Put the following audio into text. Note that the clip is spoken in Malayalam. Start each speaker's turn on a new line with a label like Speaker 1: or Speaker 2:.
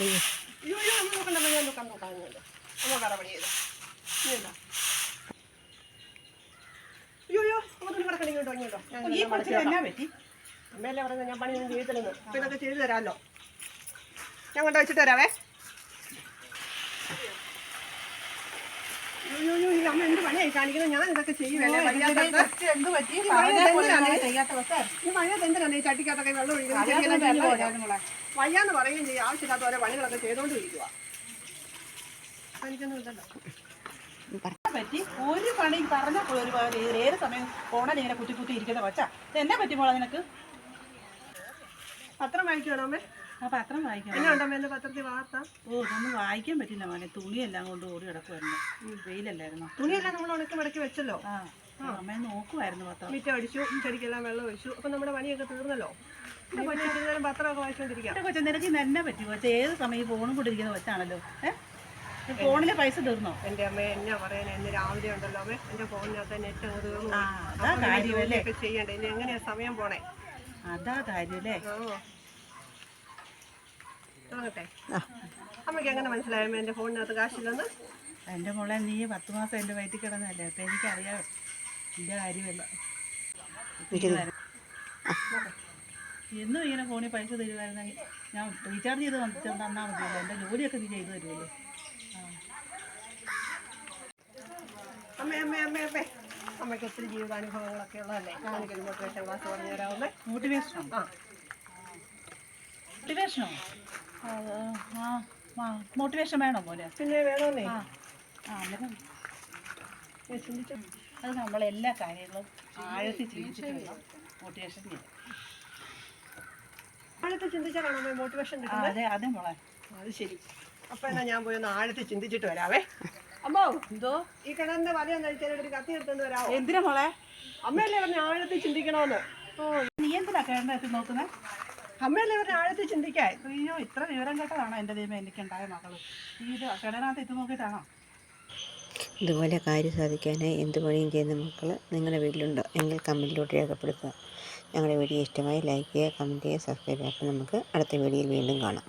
Speaker 1: അയ്യോ
Speaker 2: അയ്യോ അമ്മ നോക്കണ്ട ഞാൻ നോക്കാം നോക്കാം ഇങ്ങോട്ട്. അമ്മ വേറെ പണി ചെയ്തോ അയ്യോ അയ്യോ അങ്ങോട്ട് കിടക്കണ ഇങ്ങോട്ടോ ഇങ്ങോട്ടോ
Speaker 3: ഈ കൊച്ചിന് എന്നാ പറ്റി
Speaker 2: അമ്മയല്ലേ ഞാൻ പണിയൊന്നും ചെയ്തില്ലെന്ന് അപ്പൊ ഇതൊക്കെ ചെയ്തു തരാമല്ലോ ഞാൻ കൊണ്ട് വെച്ചിട്ട് വരാവേ അയ്യോ അയ്യോ ഈ അമ്മ എന്ത് പണിയായി കാണിക്കുന്നത് ഞാൻ ഇതൊക്കെ ചെയ്യുവല്ലേ? എന്തിനാണ്? ഈ ചട്ടിക്കകത്തൊക്കെ വെള്ളം ഒഴിക്കുന്നത്? വയ്യാന്ന് പറയുകയും ചെയ്യും. ആവശ്യമില്ലാത്ത ഓരോ പണികളൊക്കെ ചെയ്തോണ്ടിരിക്കുക
Speaker 3: പറ്റി? ഒരു പണി പറഞ്ഞപ്പോൾ ഒരു ഏത് സമയം ഫോണിൽ ഇങ്ങനെ കുത്തി കുത്തി ഇരിക്കുന്ന കൊച്ചാ എന്നെ പറ്റി മോളെ നിനക്ക്?
Speaker 2: പത്രം വായിക്കുവാണോ അമ്മേ?
Speaker 3: ആ പത്രം വായിക്കണം
Speaker 2: എന്നാ ഉണ്ടോ എന്റെ പത്രത്തിൽ വാർത്ത?
Speaker 3: ഓ ഇതൊന്നും വായിക്കാൻ പറ്റില്ല മോനെ. തുണിയെല്ലാം കൊണ്ട് ഓടി കിടക്കുമായിരുന്നു വെയിലല്ലായിരുന്നു.
Speaker 2: തുണിയെല്ലാം നമ്മൾ ഉണക്കി മടക്കി വെച്ചല്ലോ?
Speaker 3: ആ അമ്മയെ നോക്കുമായിരുന്നു പത്രം.
Speaker 2: മിറ്റം അടിച്ചു ചെടിക്കെല്ലാം വെള്ളം ഒഴിച്ചു. അപ്പൊ നമ്മുടെ പണിയൊക്കെ തീർന്നല്ലോ? പത്രമൊക്കെ വായിച്ചുകൊണ്ടിരിക്കാം
Speaker 3: കൊച്ചു നിനക്ക് എന്നെ പറ്റി കൊച്ച ഏത് സമയം ഫോണും കൊണ്ടിരിക്കുന്ന കൊച്ചാണല്ലോ. ഏഹ് ഫോണിലെ പൈസ തീർന്നോ?
Speaker 2: എന്റെ അമ്മ എന്നാ പറയാൻ ഇന്ന് രാവിലെ ഉണ്ടല്ലോ അമ്മ. എന്റെ ഫോണിനകത്ത് നെറ്റ് അങ്ങ് തീർന്നു ചെയ്യണ്ടേ? ഇനി എങ്ങനെയാ സമയം പോണേ?
Speaker 3: അതാ കാര്യമല്ലേ?
Speaker 2: ആകട്ടെ അമ്മയ്ക്ക് എങ്ങനെ മനസ്സിലായമ്മ എന്റെ ഫോണിനകത്ത് കാശില്ലെന്ന്?
Speaker 3: എന്റെ മോളെ നീ പത്ത് മാസം എന്റെ വയറ്റിൽ കിടന്നല്ലേ അപ്പം എനിക്കറിയാം എന്റെ കാര്യമല്ല. എന്നും ഇങ്ങനെ ഫോണിൽ പൈസ തരുമായിരുന്നെങ്കിൽ ഞാൻ റീചാർജ് ചെയ്ത് വന്നിട്ട് തന്നാൽ മതിയല്ലോ. എന്റെ ജോലിയൊക്കെ നീ ചെയ്തു തരുമല്ലോ.
Speaker 2: അമ്മേ അമ്മേ അമ്മേ അമ്മേ. അമ്മയ്ക്ക് ഒത്തിരി ജീവിതാനുഭവങ്ങളൊക്കെ ഉള്ളതല്ലേ? എനിക്കൊരു മോട്ടിവേഷൻ ക്ലാസ് പറഞ്ഞു തരാവുന്നേ
Speaker 3: മോട്ടിവേഷനോ
Speaker 2: ആ.
Speaker 3: മോട്ടിവേഷനോ മോട്ടിവേഷൻ വേണോ മോനെ?
Speaker 2: പിന്നെ വേണോന്നേ.
Speaker 3: ആ അന്നേരം അത് നമ്മളെല്ലാ കാര്യങ്ങളും ആഴത്തിൽ ചിന്തിച്ചിട്ടുള്ള മോട്ടിവേഷൻ
Speaker 2: ആഴത്തിൽ ചിന്തിച്ചാലാണോ മോട്ടിവേഷൻ കിട്ടുന്നത്?
Speaker 3: അതെ അതെ മോളെ.
Speaker 2: അത് ശരി. അപ്പൊ എന്നാ ഞാൻ പോയി ഒന്ന് ആഴത്തിൽ ചിന്തിച്ചിട്ട് വരാവേ. അമ്മോ
Speaker 3: എന്തോ?
Speaker 2: ഈ കിണറിന്റെ വല കഴിച്ചാൽ ഒരു കത്തി എടുത്തോണ്ട് വരാമോ
Speaker 3: എന്തിനാ മോളെ?
Speaker 2: അമ്മയല്ലേ പറഞ്ഞ ആഴത്തിൽ ചിന്തിക്കണോന്ന്?
Speaker 3: ഓ നീ എന്തിനാ കിണറിനകത്ത് നോക്കുന്നത്
Speaker 2: അമ്മയല്ലേ പറഞ്ഞ ആഴത്തിൽ ചിന്തിക്കായി
Speaker 3: അയ്യോ ഇത്ര വിവരം കേട്ടതാണോ എന്റെ ദൈവം എനിക്കുണ്ടായ മകൾ? ഈ ഇത് കിണറിനകത്ത് ഇത് നോക്കിയിട്ടാണോ?
Speaker 1: ഇതുപോലെ കാര്യം സാധിക്കാനായി എന്ത് പണിയും ചെയ്യുന്ന മക്കൾ നിങ്ങളുടെ വീട്ടിലുണ്ടോ. എങ്കിൽ കമന്റിലൂടെ രേഖപ്പെടുത്തുക. ഞങ്ങളുടെ വീഡിയോ ഇഷ്ടമായി ലൈക്ക് ചെയ്യുക കമന്റ് ചെയ്യുക സബ്സ്ക്രൈബ് ചെയ്യുക. അപ്പോൾ നമുക്ക് അടുത്ത വീഡിയോയിൽ വീണ്ടും കാണാം.